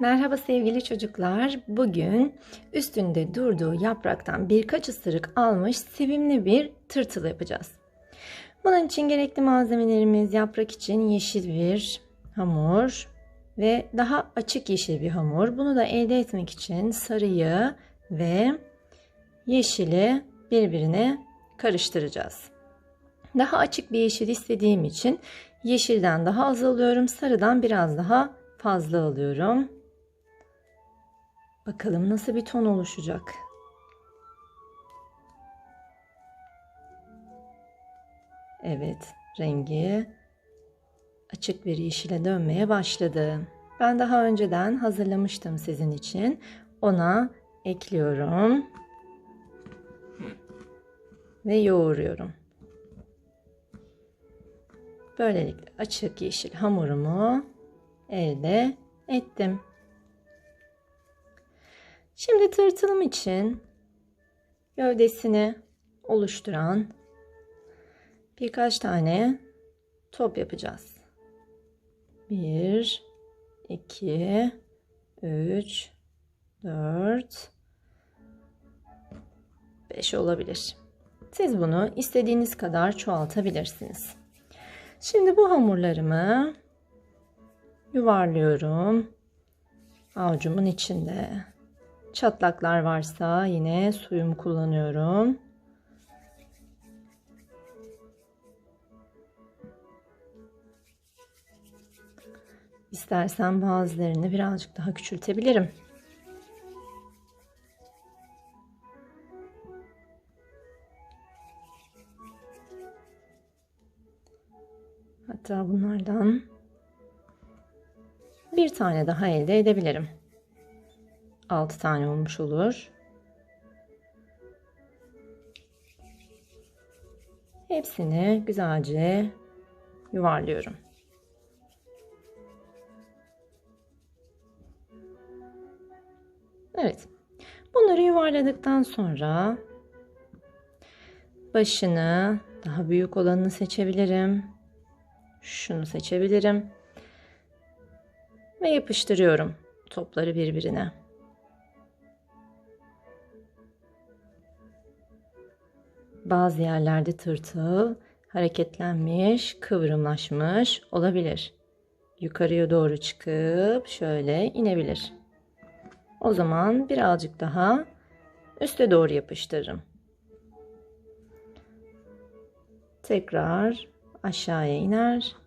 Merhaba sevgili çocuklar. Bugün üstünde durduğu yapraktan birkaç ısırık almış sevimli bir tırtıl yapacağız. Bunun için gerekli malzemelerimiz yaprak için yeşil bir hamur ve daha açık yeşil bir hamur. Bunu da elde etmek için sarıyı ve yeşili birbirine karıştıracağız. Daha açık bir yeşil istediğim için yeşilden daha az alıyorum, sarıdan biraz daha fazla alıyorum. Bakalım nasıl bir ton oluşacak. Evet, rengi açık bir yeşile dönmeye başladı. Ben daha önceden hazırlamıştım sizin için. Ona ekliyorum ve yoğuruyorum. Böylelikle açık yeşil hamurumu elde ettim. Şimdi tırtılım için gövdesini oluşturan birkaç tane top yapacağız. 1 2 3 4 5 olabilir. Siz bunu istediğiniz kadar çoğaltabilirsiniz. Şimdi bu hamurlarımı yuvarlıyorum. Avucumun içinde. Çatlaklar varsa yine suyumu kullanıyorum. İstersen bazılarını birazcık daha küçültebilirim. Hatta bunlardan bir tane daha elde edebilirim. 6 tane olmuş olur. Hepsini güzelce yuvarlıyorum. Evet. Bunları yuvarladıktan sonra başını daha büyük olanını seçebilirim. Şunu seçebilirim. Ve yapıştırıyorum topları birbirine. Bazı yerlerde tırtıl hareketlenmiş, kıvrımlaşmış olabilir. Yukarıya doğru çıkıp şöyle inebilir. O zaman birazcık daha üste doğru yapıştırırım. Tekrar aşağıya iner.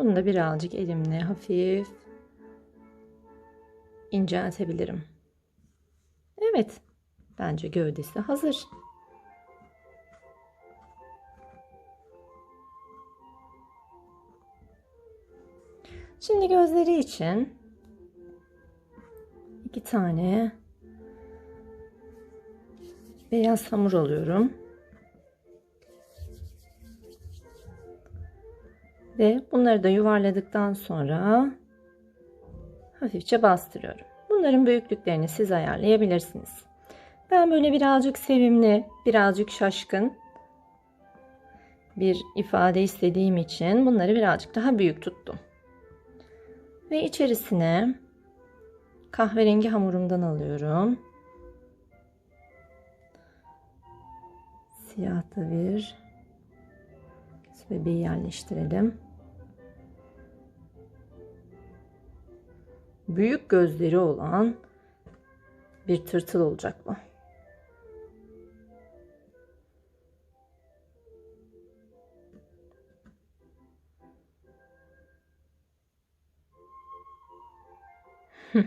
Bunu da birazcık elimle hafif inceltebilirim. Evet. Bence gövdesi hazır. Şimdi gözleri için iki tane beyaz hamur alıyorum. Ve bunları da yuvarladıktan sonra hafifçe bastırıyorum. Bunların büyüklüklerini siz ayarlayabilirsiniz. Ben böyle birazcık sevimli, birazcık şaşkın bir ifade istediğim için bunları birazcık daha büyük tuttum. Ve içerisine kahverengi hamurumdan alıyorum. Siyah da bir bebeği yerleştirelim. Büyük gözleri olan bir tırtıl olacak bu.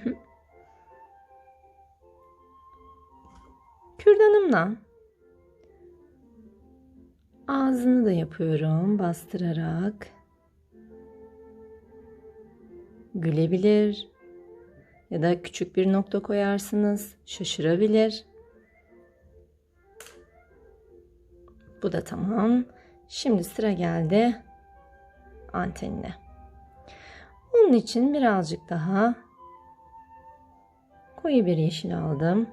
Kürdanımla ağzını da yapıyorum bastırarak. Gülebilir ya da küçük bir nokta koyarsınız, şaşırabilir. Bu da tamam. Şimdi sıra geldi antenine. Onun için birazcık daha koyu bir yeşil aldım.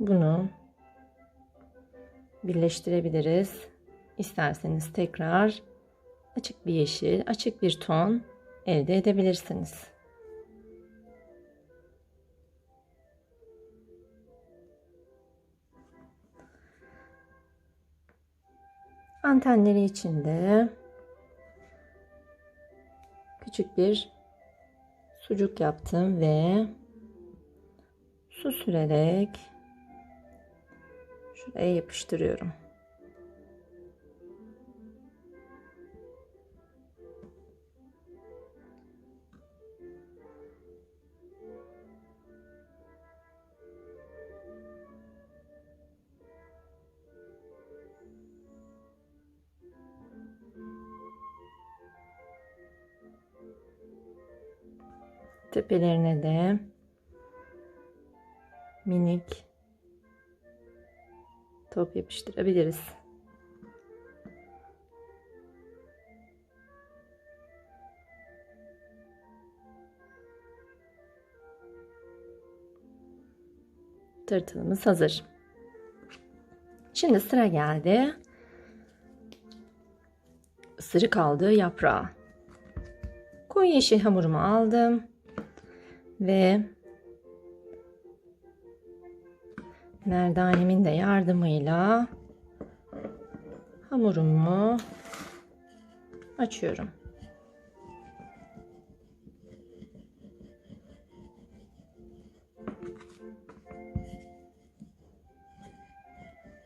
Bunu birleştirebiliriz. İsterseniz tekrar açık bir yeşil, açık bir ton elde edebilirsiniz. Antenleri içinde küçük bir sucuk yaptım ve su sürerek yapıştırıyorum. Tepelerine de minik top yapıştırabiliriz. Tırtılımız hazır. Şimdi sıra geldi. Isırık aldığı yaprağı. Koyu yeşil hamurumu aldım ve merdanemin de yardımıyla hamurumu açıyorum.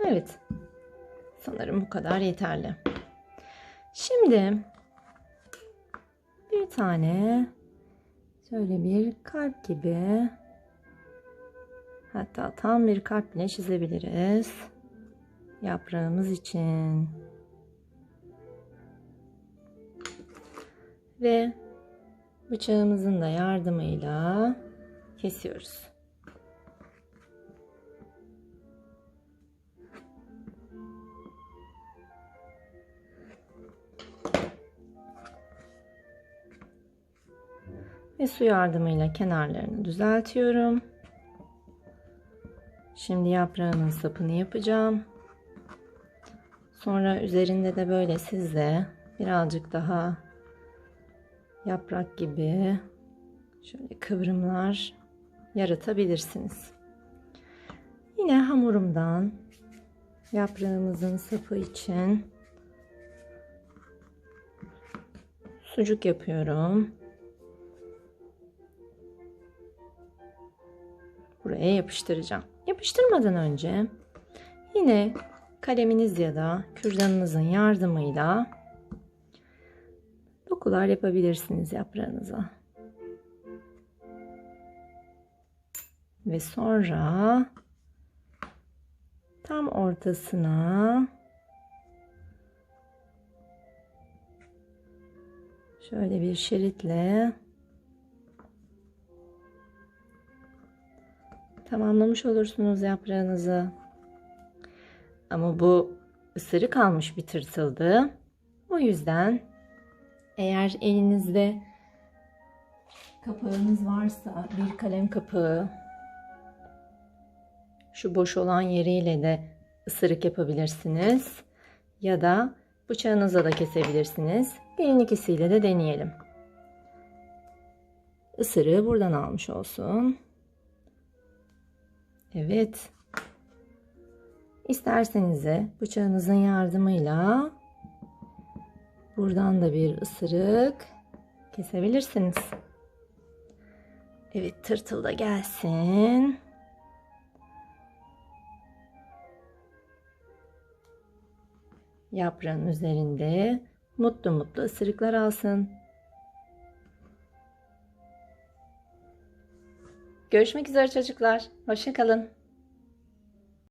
Evet. Sanırım bu kadar yeterli. Şimdi bir tane Şöyle bir kalp gibi hatta tam bir kalp bile çizebiliriz. Yaprağımız için. Ve bıçağımızın da yardımıyla kesiyoruz. Ve su yardımıyla kenarlarını düzeltiyorum. Şimdi yaprağının sapını yapacağım. Sonra üzerinde de böyle sizde birazcık daha yaprak gibi şöyle kıvrımlar yaratabilirsiniz. Yine hamurumdan yaprağımızın sapı için sucuk yapıyorum. Buraya yapıştıracağım. Yapıştırmadan önce yine kaleminiz ya da kürdanınızın yardımıyla dokular yapabilirsiniz yaprağınıza. Ve sonra tam ortasına şöyle bir şeritle tamamlamış olursunuz yaprağınızı. Ama bu ısırı kalmış bir. O yüzden eğer elinizde kapağınız varsa bir kalem kapağı şu boş olan yeriyle de ısırık yapabilirsiniz. Ya da bıçağınıza da kesebilirsiniz. Gelin ikisiyle de deneyelim. Isırığı buradan almış olsun. Evet. İsterseniz de bıçağınızın yardımıyla buradan da bir ısırık kesebilirsiniz. Evet tırtıl da gelsin. Yaprağın üzerinde mutlu mutlu ısırıklar alsın. Görüşmek üzere çocuklar. Hoşçakalın.